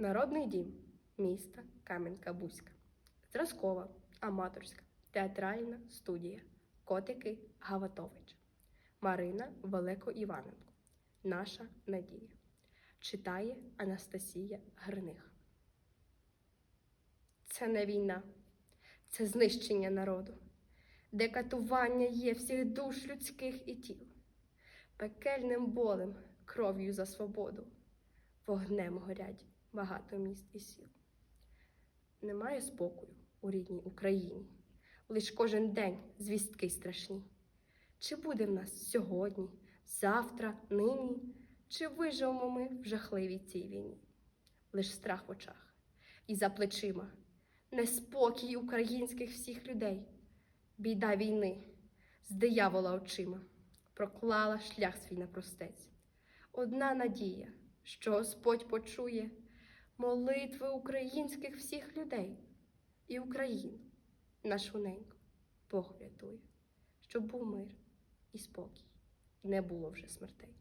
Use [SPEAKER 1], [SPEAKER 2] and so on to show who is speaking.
[SPEAKER 1] Народний дім міста Кам'янка-Бузька. Зразкова, аматорська, театральна студія. Котики Гаватович. Марина Великоіваненко. Наша надія. Читає Анастасія Гриних. Це не війна, це знищення народу, де катування є всіх душ людських і тіл, пекельним болем, кров'ю за свободу, вогнем горять багато міст і сіл. Немає спокою у рідній Україні, лиш кожен день звістки страшні. Чи буде в нас сьогодні, завтра, нині, чи виживемо ми в жахливій цій війні? Лиш страх в очах і за плечима, неспокій українських всіх людей, біда війни з диявола очима проклала шлях свій на простець. Одна надія, що Господь почує молитви українських всіх людей і Україну, нашу неньку, Бог врятує, щоб був мир і спокій, не було вже смертей.